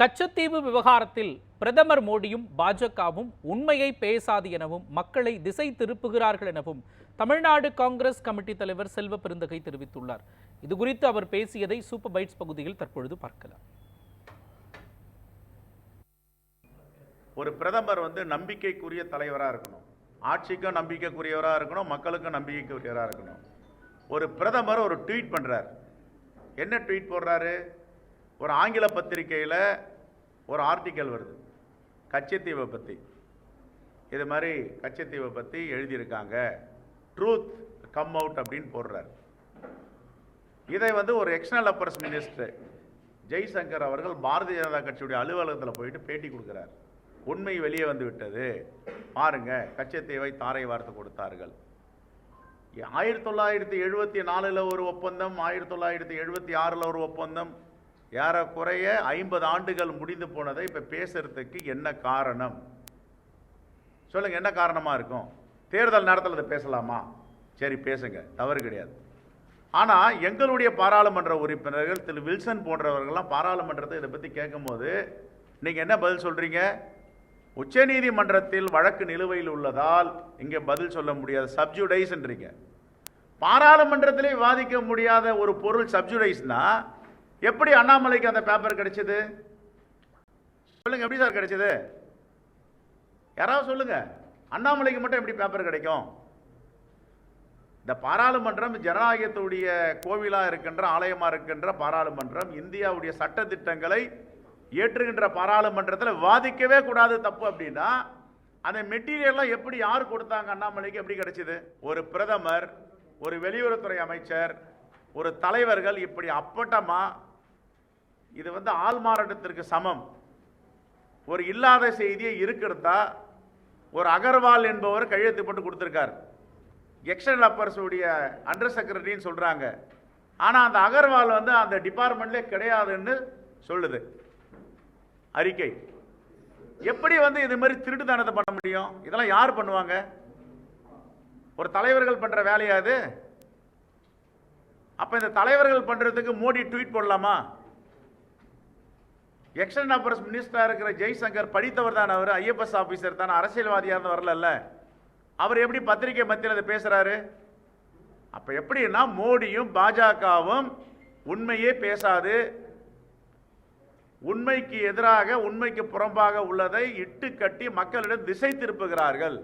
கச்சத்தீவு விவகாரத்தில் பிரதமர் மோடியும் பாஜகவும் உண்மையை பேசாது எனவும் மக்களை திசை திருப்புகிறார்கள் எனவும் தமிழ்நாடு காங்கிரஸ் கமிட்டி தலைவர் செல்வ பெருந்தகை தெரிவித்துள்ளார். இது குறித்து அவர் பேசியதை சூப்பர் பைட்ஸ் பகுதியில் தற்பொழுது பார்க்கலாம். ஒரு பிரதமர் வந்து நம்பிக்கைக்குரிய தலைவராக இருக்கணும். ஆட்சிக்கும் நம்பிக்கைக்குரியவராக இருக்கணும் மக்களுக்கும் நம்பிக்கைக்குரியவராக இருக்கணும். ஒரு பிரதமர் ஒரு ட்வீட் பண்ணுறார் என்ன ட்வீட் போடுறாரு? ஒரு ஆங்கில பத்திரிக்கையில் ஒரு ஆர்டிக்கல் வருது. கச்சத்தீவை பற்றி இது மாதிரி கச்சத்தீவை பற்றி எழுதியிருக்காங்க. ட்ரூத் கம் அவுட் அப்படின்னு போடுறார். இதை வந்து ஒரு எக்ஸ்டர்னல் அஃபேர்ஸ் மினிஸ்டர் ஜெய்சங்கர் அவர்கள் பாரதிய ஜனதா கட்சியுடைய அலுவலகத்தில் போயிட்டு பேட்டி கொடுக்குறார். உண்மை வெளியே வந்து விட்டது. பாருங்க கச்சத்தீவை தாரை வார்த்து கொடுத்தார்கள். ஆயிரத்தி தொள்ளாயிரத்தி எழுபத்தி நாலில் ஒரு ஒப்பந்தம் ஆயிரத்தி தொள்ளாயிரத்தி எழுபத்தி ஆறில் ஒரு ஒப்பந்தம் ஏறக்குறைய ஐம்பது ஆண்டுகள் முடிந்து போனதை இப்போ பேசுறதுக்கு என்ன காரணம்? சொல்லுங்க என்ன காரணமாக இருக்கும்? தேர்தல் நேரத்தில் அதை பேசலாமா? சரி பேசுங்க. தவறு கிடையாது. ஆனால் எங்களுடைய பாராளுமன்ற உறுப்பினர்கள் திரு வில்சன் போன்றவர்கள்லாம் பாராளுமன்றத்தை இதை பற்றி கேட்கும்போது நீங்கள் என்ன பதில் சொல்கிறீங்க உச்சநீதிமன்றத்தில் வழக்கு நிலுவையில் உள்ளதால் இங்கே பதில் சொல்ல முடியாது. சப்ஜுடைஸ்ன்றீங்க. பாராளுமன்றத்திலே விவாதிக்க முடியாத ஒரு பொருள் சப்ஜுடைஸ்னால் எப்படி அண்ணாமலைக்கு அந்த பேப்பர் கிடைச்சது? சொல்லுங்க எப்படி சார் கிடைச்சது? யாராவது சொல்லுங்க. அண்ணாமலைக்கு மட்டும் எப்படி பேப்பர் கிடைக்கும்? இந்த பாராளுமன்றம் ஜனநாயகத்துடைய கோவிலாக இருக்கின்ற ஆலயமாக இருக்கின்ற பாராளுமன்றம் இந்தியாவுடைய சட்ட திட்டங்களை ஏற்றுகின்ற பாராளுமன்றத்தில் விவாதிக்கவே கூடாது தப்பு அப்படின்னா அந்த மெட்டீரியல்லாம் எப்படி யார் கொடுத்தாங்க அண்ணாமலைக்கு எப்படி கிடைச்சிது? ஒரு பிரதமர் ஒரு வெளியுறவுத்துறை அமைச்சர் ஒரு தலைவர்கள் இப்படி அப்பட்டமாக இது வந்து ஆள் மாறாட்டத்திற்கு சமம். ஒரு இல்லாத செய்தியை இருக்கிறதா? ஒரு அகர்வால் என்பவர் கையெழுத்து போட்டு கொடுத்துருக்கார். எக்ஸ்டர்னல் அப்பர்ஸுடைய அண்டர் செக்ரட்டரின்னு சொல்கிறாங்க ஆனால் அந்த அகர்வால் வந்து அந்த டிபார்ட்மெண்ட்லேயே கிடையாதுன்னு சொல்லுது. அறிக்கை. எப்படி வந்து இது மாதிரி திருட்டுத்தனத்தை பண்ண முடியும்? இதெல்லாம் யார் பண்ணுவாங்க? ஒரு தலைவர்கள் பண்ணுற வேலையாது அப்போ இந்த தலைவர்கள் பண்ணுறதுக்கு மோடி ட்வீட் போடலாமா? எக்ஸ்டன் அஃபேர்ஸ் மினிஸ்டராக இருக்கிற ஜெய்சங்கர் படித்தவர் தான் அவர் ஐஎஃப்எஸ் ஆஃபீஸர் தான். அரசியல்வாதியாக இருந்து வரல அவர் எப்படி பத்திரிகை மத்தியில் அதை பேசுகிறாரு அப்போ எப்படின்னா மோடியும் பாஜகவும் உண்மையே பேசாது. உண்மைக்கு எதிராக உண்மைக்கு புறம்பாக உள்ளதை இட்டு கட்டி மக்களிடம் திசை திருப்புகிறார்கள்.